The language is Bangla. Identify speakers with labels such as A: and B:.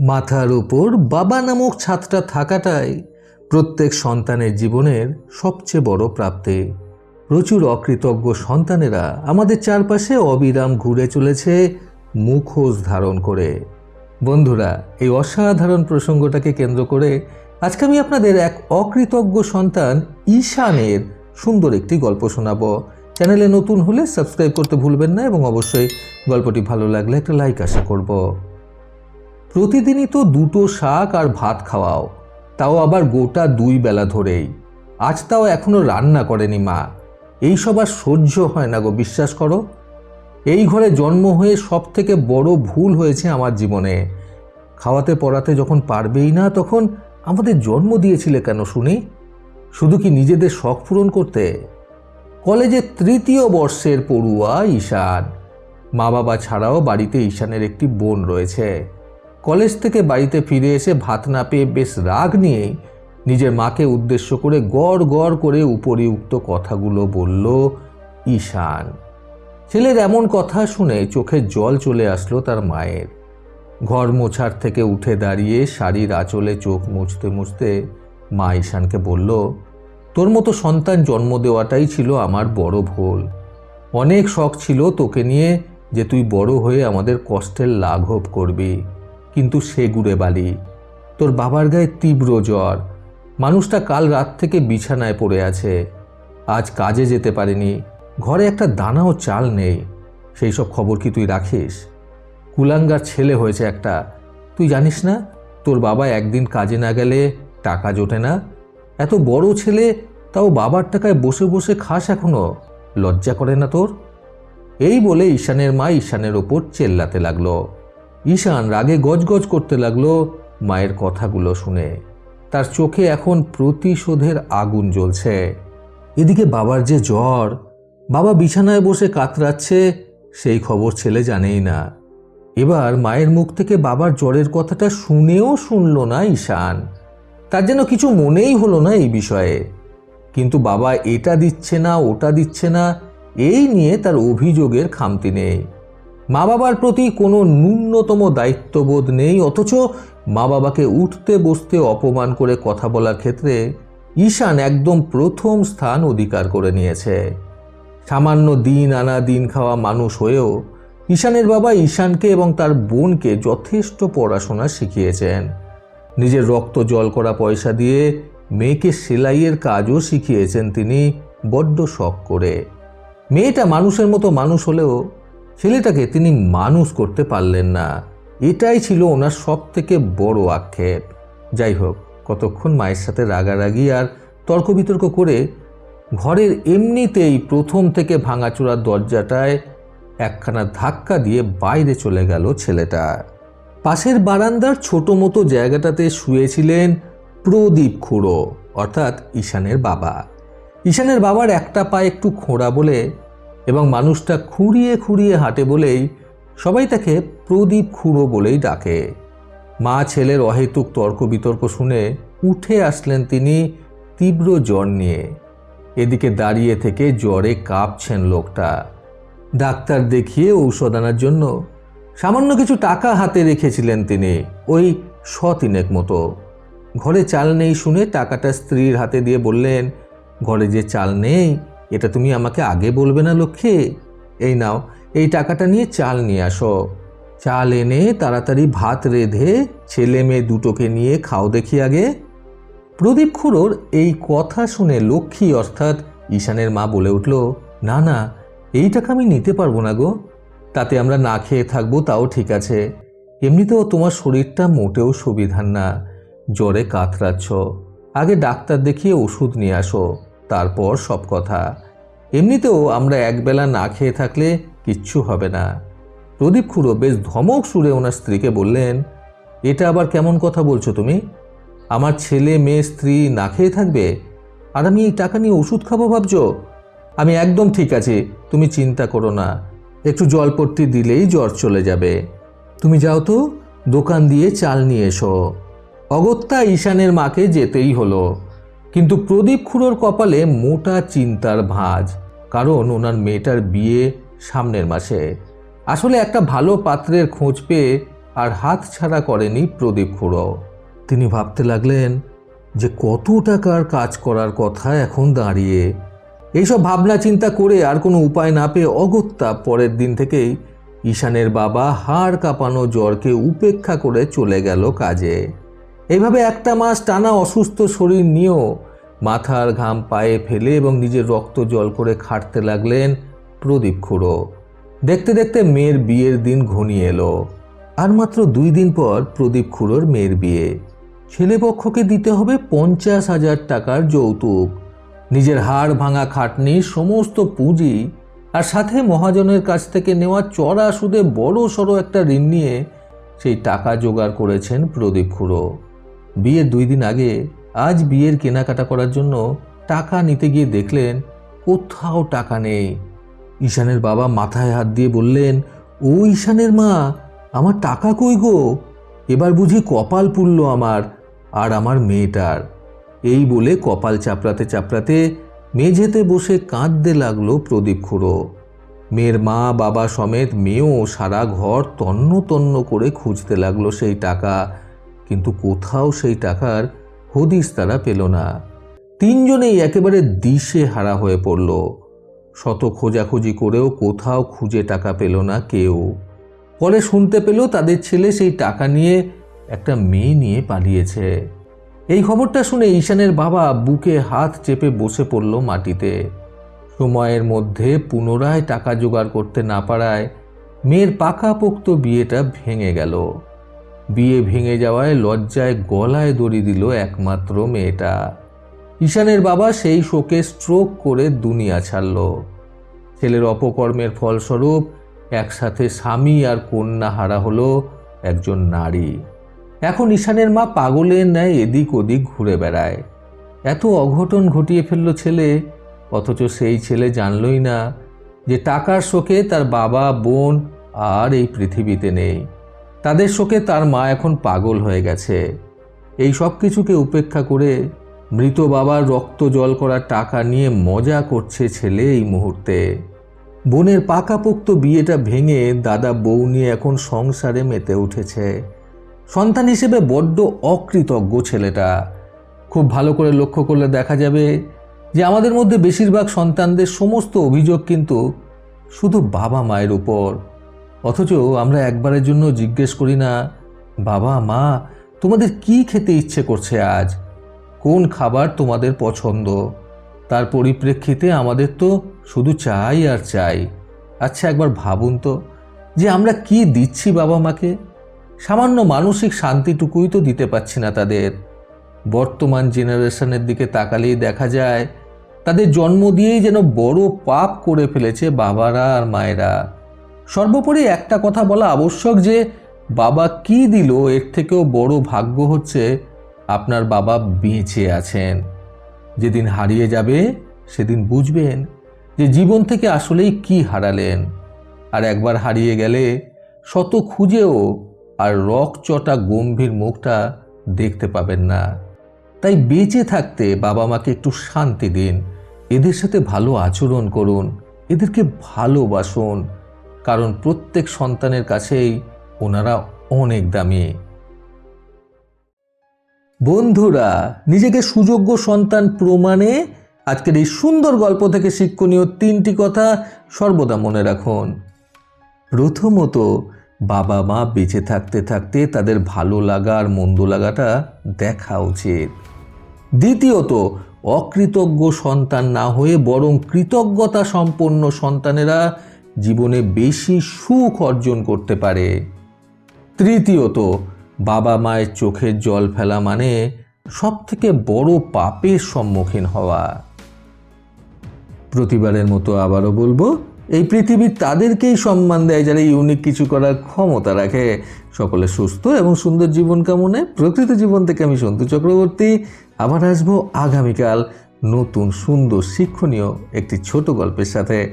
A: মাথার উপর বাবা নামক ছাদটা থাকাটাই প্রত্যেক সন্তানের জীবনের সবচেয়ে বড় প্রাপ্তি। প্রচুর অকৃতজ্ঞ সন্তানেরা আমাদের চারপাশে অবিরাম ঘুরে চলেছে মুখোশ ধারণ করে। বন্ধুরা, এই অসাধারণ প্রসঙ্গটাকে কেন্দ্র করে আজকে আমি আপনাদের এক অকৃতজ্ঞ সন্তান ঈশানের সুন্দর একটি গল্প শোনাব। চ্যানেলে নতুন হলে সাবস্ক্রাইব করতে ভুলবেন না এবং অবশ্যই গল্পটি ভালো লাগলে একটা লাইক আশা করব। প্রতিদিনই তো দুটো শাক আর ভাত খাওয়াও। তাও আবার গোটা দুই বেলা ধরেই। আজ তাও এখনও রান্না করেনি মা। এই সব আর সহ্য হয় না গো, বিশ্বাস করো। এই ঘরে জন্ম হয়ে সব থেকে বড় ভুল হয়েছে আমার জীবনে। খাওয়াতে পড়াতে যখন পারবেই না, তখন আমাদের জন্ম দিয়েছিলে কেন শুনি? শুধু কি নিজেদের শখ পূরণ করতে? কলেজের তৃতীয় বর্ষের পড়ুয়া ঈশান। মা বাবা ছাড়াও বাড়িতে ঈশানের একটি বোন রয়েছে। কলেজ থেকে বাড়িতে ফিরে এসে ভাত না পেয়ে বেশ রাগ নিয়েই নিজের মাকে উদ্দেশ্য করে গড় গড় করে উপরিউক্ত কথাগুলো বলল, ঈশান, ছেলের এমন কথা শুনে চোখে জল চলে আসলো তার মায়ের। ঘর মোছার থেকে উঠে দাঁড়িয়ে শাড়ির আঁচলে চোখ মুছতে মুছতে মা ঈশানকে বলল, তোর মতো সন্তান জন্ম দেওয়াটাই ছিল আমার বড় ভুল। অনেক শখ ছিল তোকে নিয়ে যে তুই বড় হয়ে আমাদের কষ্টের লাঘব করবি। কিন্তু সে গুড়ে বালি। তোর বাবার গায়ে তীব্র জ্বর। মানুষটা কাল রাত থেকে বিছানায় পড়ে আছে। আজ কাজে যেতে পারেনি। ঘরে একটা দানাও চাল নেই। সেই সব খবর কি তুই রাখিস? কুলাঙ্গার ছেলে হয়েছে একটা। তুই জানিস না, তোর বাবা একদিন কাজে না গেলে টাকা জোটে না? এত বড় ছেলে, তাও বাবার টাকায় বসে বসে খাস এখনও। লজ্জা করে না তোর? এই বলে ঈশানের মা ঈশানের ওপর চেল্লাতে লাগল। ঈশান রাগে গজগজ করতে লাগল মায়ের কথাগুলো শুনে। তার চোখে এখন প্রতিশোধের আগুন জ্বলছে। এদিকে বাবার যে জ্বর, বাবা বিছানায় বসে কাতরাচ্ছে, সেই খবর ছেলে জানেই না। এবার মায়ের মুখ থেকে বাবার জ্বরের কথাটা শুনেও শুনল না ঈশান। তার যেন কিছু মনেই হলো না এই বিষয়ে। কিন্তু বাবা এটা দিচ্ছে না, ওটা দিচ্ছে না, এই নিয়ে তার অভিযোগের খামতি নেই। মা বাবার প্রতি কোনো ন্যূনতম দায়িত্ববোধ নেই, অথচ মা বাবাকে উঠতে বসতে অপমান করে কথা বলার ক্ষেত্রে ঈশান একদম প্রথম স্থান অধিকার করে নিয়েছে। সামান্য দিন আনা দিন খাওয়া মানুষ হয়েও ঈশানের বাবা ঈশানকে এবং তার বোনকে যথেষ্ট পড়াশোনা শিখিয়েছেন। নিজের রক্ত জল করা পয়সা দিয়ে মেয়েকে সেলাইয়ের কাজও শিখিয়েছেন তিনি, বড্ড শখ করে। মেয়েটা মানুষের মতো মানুষ হলেও ছেলেটাকে তিনি মানুষ করতে পারলেন না। এটাই ছিল ওনার সব থেকে বড় আক্ষেপ। যাই হোক, কতক্ষণ মায়ের সাথে রাগারাগি আর তর্ক বিতর্ক করে ঘরের এমনিতেই প্রথম থেকে ভাঙাচোরার দরজাটায় একখানা ধাক্কা দিয়ে বাইরে চলে গেল ছেলেটা। পাশের বারান্দার ছোট মতো জায়গাটাতে শুয়েছিলেন প্রদীপ খুঁড়ো, অর্থাৎ ঈশানের বাবা। ঈশানের বাবার একটা পা একটু খোঁড়া বলে এবং মানুষটা খুঁড়িয়ে খুঁড়িয়ে হাঁটে বলেই সবাই তাকে প্রদীপ খুঁড়ো বলেই ডাকে। মা ছেলের অহেতুক তর্ক বিতর্ক শুনে উঠে আসলেন তিনি তীব্র জ্বর নিয়ে। এদিকে দাঁড়িয়ে থেকে জ্বরে কাঁপছেন লোকটা। ডাক্তার দেখিয়ে ঔষধ আনার জন্য সামান্য কিছু টাকা হাতে রেখেছিলেন তিনি, ওই তিনেক মতো। ঘরে চাল নেই শুনে টাকাটা স্ত্রীর হাতে দিয়ে বললেন, ঘরে যে চাল নেই এটা তুমি আমাকে আগে বলবে না লক্ষ্মী? এই নাও, এই টাকাটা নিয়ে চাল নিয়ে আসো। চাল এনে তাড়াতাড়ি ভাত রেঁধে ছেলে মেয়ে দুটোকে নিয়ে খাও দেখি আগে। প্রদীপ খুড়োর এই কথা শুনে লক্ষ্মী অর্থাৎ ঈশানের মা বলে উঠল, না না, এই টাকা আমি নিতে পারব না গো। তাতে আমরা না খেয়ে থাকব তাও ঠিক আছে। এমনিতেও তোমার শরীরটা মোটেও সুবিধার না। জ্বরে কাতরাচ্ছ। আগে ডাক্তার দেখিয়ে ওষুধ নিয়ে আসো। তারপর সব কথা। এমনিতেও আমরা একবেলা না খেয়ে থাকলে কিচ্ছু হবে না। প্রদীপ খুঁড়ো বেশ ধমক সুরে ওনার স্ত্রীকে বললেন, এটা আবার কেমন কথা বলছো তুমি? আমার ছেলে, মেয়ে, স্ত্রী না খেয়ে থাকবে? আর আমি এই টাকা নিয়ে ওষুধ খাব ভাবছ? আমি একদম ঠিক আছি, তুমি চিন্তা করো না। একটু জলপট্টি দিলেই জ্বর চলে যাবে। তুমি যাও তো, দোকান দিয়ে চাল নিয়ে এসো। অগত্যা ঈশানের মাকে যেতেই হলো। কিন্তু প্রদীপ খুঁড়োর কপালে মোটা চিন্তার ভাঁজ, কারণ ওনার মেয়েটার বিয়ে সামনের মাসে। আসলে একটা ভালো পাত্রের খোঁজ পেয়ে আর হাত ছাড়া করেনি প্রদীপ খুড়ো। তিনি ভাবতে লাগলেন, যে কত টাকার কাজ করার কথা এখন দাঁড়িয়ে। এইসব ভাবনা চিন্তা করে আর কোনো উপায় না পেয়ে অগত্যা পরের দিন থেকেই ঈশানের বাবা হাড় কাঁপানো জ্বরকে উপেক্ষা করে চলে গেল কাজে। এইভাবে একটা মাস টানা অসুস্থ শরীর নিয়েও মাথার ঘাম পায়ে ফেলে এবং নিজের রক্ত জল করে খাটতে লাগলেন প্রদীপ খুড়ো। দেখতে দেখতে মেয়ের বিয়ের দিন ঘনিয়ে এলো। আর মাত্র দুই দিন পর প্রদীপ খুড়োর মেয়ের বিয়ে। ছেলেপক্ষকে দিতে হবে পঞ্চাশ হাজার টাকার যৌতুক। নিজের হাড় ভাঙা খাটনি, সমস্ত পুঁজি আর সাথে মহাজনের কাছ থেকে নেওয়া চড়া সুদে বড় সড়ো একটা ঋণ নিয়ে সেই টাকা জোগাড় করেছেন প্রদীপ খুড়ো। বিয়ের দুই দিন আগে আজ বিয়ের কেনাকাটা করার জন্য টাকা নিতে গিয়ে দেখলেন কোথাও টাকা নেই। ঈশানের বাবা মাথায় হাত দিয়ে বললেন, ও ঈশানের মা, আমার টাকা কই গো? এবার বুঝি কপাল পুড়ল আমার আর আমার মেয়েটার। এই বলে কপাল চাপড়াতে চাপড়াতে মেঝেতে বসে কাঁদতে লাগল প্রদীপ খুড়ো। মেয়ের মা, বাবা সমেত মেয়েও সারা ঘর তন্ন তন্ন করে খুঁজতে লাগল সেই টাকা। কিন্তু কোথাও সেই টাকার হদিস তারা পেল না। তিনজনেই একেবারে দিশে হারা হয়ে পড়ল। শত খোঁজাখুঁজি করেও কোথাও খুঁজে টাকা পেল না কেউ। পরে শুনতে পেল তাদের ছেলে সেই টাকা নিয়ে একটা মেয়ে নিয়ে পালিয়েছে। এই খবরটা শুনে ঈশানের বাবা বুকে হাত চেপে বসে পড়ল মাটিতে। সময়ের মধ্যে পুনরায় টাকা জোগাড় করতে না পারায় মেয়ের পাকাপোক্ত বিয়েটা ভেঙে গেল। বিয়ে ভেঙে যাওয়ায় লজ্জায় গলায় দড়ি দিল একমাত্র মেয়েটা। ঈশানের বাবা সেই শোকে স্ট্রোক করে দুনিয়া ছাড়ল। ছেলের অপকর্মের ফলস্বরূপ একসাথে স্বামী আর কন্যা হারা হলো একজন নারী। এখন ঈশানের মা পাগলের ন্যায় এদিক ওদিক ঘুরে বেড়ায়। এত অঘটন ঘটিয়ে ফেলল ছেলে, অথচ সেই ছেলে জানলই না যে টাকার শোকে তার বাবা, বোন আর এই পৃথিবীতে নেই। তাদের শোকে তার মা এখন পাগল হয়ে গেছে। এই সব কিছুকে উপেক্ষা করে মৃত বাবার রক্ত জল করা টাকা নিয়ে মজা করছে ছেলে এই মুহূর্তে। বোনের পাকাপোক্ত বিয়েটা ভেঙে দাদা বউ নিয়ে এখন সংসারে মেতে উঠেছে। সন্তান হিসেবে বড্ড অকৃতজ্ঞ ছেলেটা। খুব ভালো করে লক্ষ্য করলে দেখা যাবে যে আমাদের মধ্যে বেশিরভাগ সন্তানদের সমস্ত অভিযোগ কিন্তু শুধু বাবা মায়ের উপর। অথচ আমরা একবারের জন্য জিজ্ঞেস করি না, বাবা, মা, তোমাদের কি খেতে ইচ্ছে করছে আজ? কোন খাবার তোমাদের পছন্দ? তার পরিপ্রেক্ষিতে আমাদের তো শুধু চাই আর চাই। আচ্ছা একবার ভাবুন তো, যে আমরা কি দিচ্ছি বাবা মাকে? সামান্য মানসিক শান্তিটুকুই তো দিতে পারছি না তাদের। বর্তমান জেনারেশনের দিকে তাকালেই দেখা যায়, তাদের জন্ম দিয়েই যেন বড় পাপ করে ফেলেছে বাবারা আর মায়েরা। সর্বোপরি একটা কথা বলা আবশ্যক যে, বাবা কি দিল, এর থেকেও বড় ভাগ্য হচ্ছে আপনার বাবা বেঁচে আছেন। যেদিন হারিয়ে যাবে, সেদিন বুঝবেন যে জীবন থেকে আসলেই কি হারালেন। আর একবার হারিয়ে গেলে শত খুঁজেও আর রকচটা গম্ভীর মুখটা দেখতে পাবেন না। তাই বেঁচে থাকতে বাবা মাকে একটু শান্তি দিন। এদের সাথে ভালো আচরণ করুন। এদেরকে ভালোবাসুন। কারণ প্রত্যেক সন্তানের কাছেই ওনারা অনেক দামি। বন্ধুরা, নিজেকে সুযোগ্য সন্তান প্রমাণে আজকের এই সুন্দর গল্প থেকে শিক্ষণীয় তিনটি কথা সর্বদা মনে রাখুন। প্রথমত বাবা মা বেঁচে থাকতে থাকতে তাদের ভালো লাগা আর মন্দ লাগাটা দেখা উচিত। দ্বিতীয়ত, অকৃতজ্ঞ সন্তান না হয়ে বরং কৃতজ্ঞতা সম্পন্ন সন্তানেরা জীবনে বেশি সুখ অর্জন করতে পারে। তৃতীয়ত, বাবা মায়ের চোখের জল ফেলা মানে সব থেকে বড় পাপের সম্মুখীন হওয়া। প্রতিবারের মতো আবারও বলব, এই পৃথিবী তাদেরকেই সম্মান দেয় যারা ইউনিক কিছু করার ক্ষমতা রাখে। সকলে সুস্থ এবং সুন্দর জীবন কামনে প্রকৃত জীবন থেকে আমি সন্তু চক্রবর্তী। আবার আসব আগামীকাল নতুন সুন্দর শিক্ষণীয় একটি ছোট গল্পের সাথে।